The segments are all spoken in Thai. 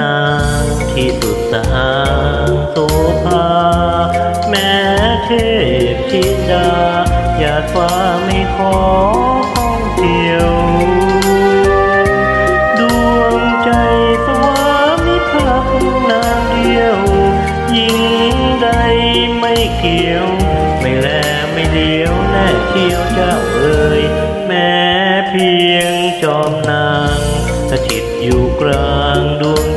นางที่สุดสางโสภา แม่เทพธิดา อยากฟ้าไม่ขอห้องเที่ยว ดวงใจสวามิภักดิ์นางเดียว ยิ่งใดไม่เกี่ยว ไม่แลไม่เดียวแน่เที่ยวเจ้าเอ่ยแม้เพียงจอมนางสถิตอยู่กลางดวง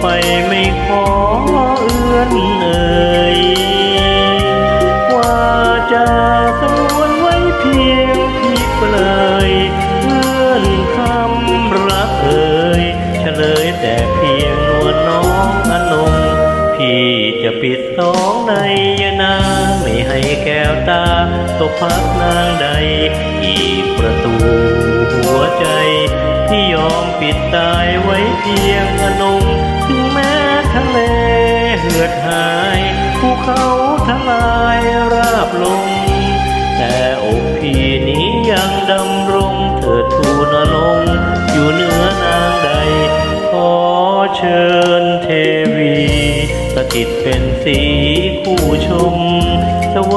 ไปไม่ขอเอื้อนเอ่ยว่าจะสงวนไว้เพียงพี่เปลยเพื่อนคำรักเอ่ยเฉลยแต่เพียงนวลน้องอนงพี่จะปิดสองในยนาไม่ให้แก้วตาตกพักนางใดอีกประตูหัวใจที่ยอมปิดตายไว้เพียงอนง ทะเลเหือดหายภูเขาทลายราบลง แต่อกพี่นี้ยังดำรงเถิดทูนลง อยู่เหนือนางใด ขอเชิญเทวีสถิตเป็นสีคู่ชมเสว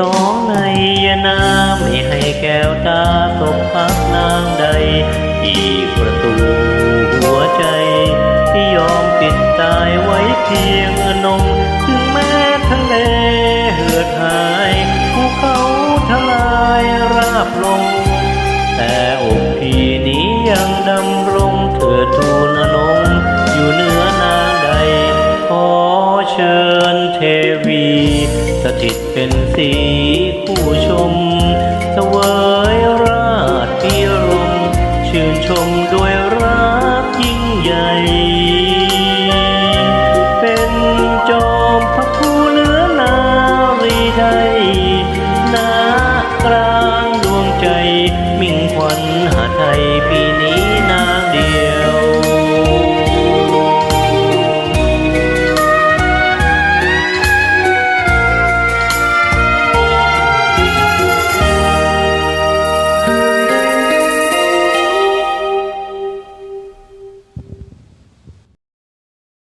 สองในยนาไม่ให้แก้วตาตกพักนางใด อีกประตูหัวใจที่ยอมปิดตายไว้เพียงนงถึงแม้ทะเลเหือดหายภูเขาทลายราบลง แต่อกพี่นี้ยังดำรง สถิตเป็นสีคู่ชมเสวยราชพิรมชื่นชมด้วยรักยิ่งใหญ่ เป็นจอมพระผู้เหลือนารีใดนากลางดวงใจมิ่งขวัญหาไทยปีนี้